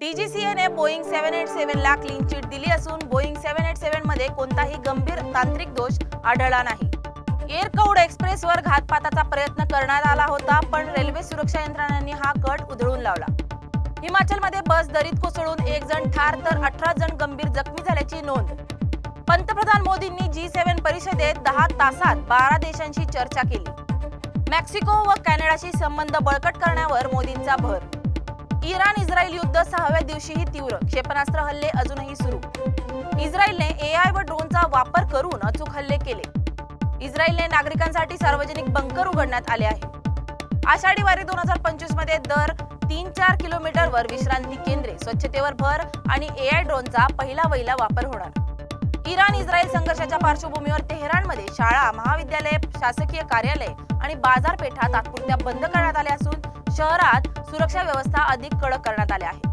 डीजीसीएने Boeing seven eight सेव्हनला clean chit दिली असून बोईंग सेव्हन एट सेव्हनमध्ये कोणताही गंभीर तांत्रिक दोष आढळला नाही. एअरकौड एक्सप्रेसवर घातपाताचा प्रयत्न करण्यात आला होता पण रेल्वे सुरक्षा यंत्रणांनी हा कट उधळून लावला. हिमाचलमध्ये बस दरीत कोसळून एक जण ठार तर अठरा जण गंभीर जखमी झाल्याची नोंद. पंतप्रधान मोदींनी जी सेव्हन परिषदेत दहा तासात बारा देशांशी चर्चा केली. मेक्सिको व कॅनडाशी संबंध बळकट करण्यावर मोदींचा भर इराण इस्रायल युद्ध सहाव्या दिवशीही तीव्र क्षेपणास्त्र हल्ले अजूनही सुरू. इस्रायलने एआय व ड्रोनचा वापर करून अचूक हल्ले केले. इस्रायलने नागरिकांसाठी सार्वजनिक बंकर उघडण्यात आले आहे. आषाढी वारी दोन हजार पंचवीसमध्ये दर तीन चार किलोमीटरवर विश्रांती केंद्रे स्वच्छतेवर भर आणि एआय ड्रोनचा पहिला वहिला वापर होणार. इराण इस्रायल संघर्षाच्या पार्श्वभूमीवर तेहरानमध्ये शाळा महाविद्यालय शासकीय कार्यालय आणि बाजारपेठा तात्पुरत्या बंद करण्यात आल्या असून शहरात सुरक्षा व्यवस्था अधिक कडक करण्यात आल्या आहे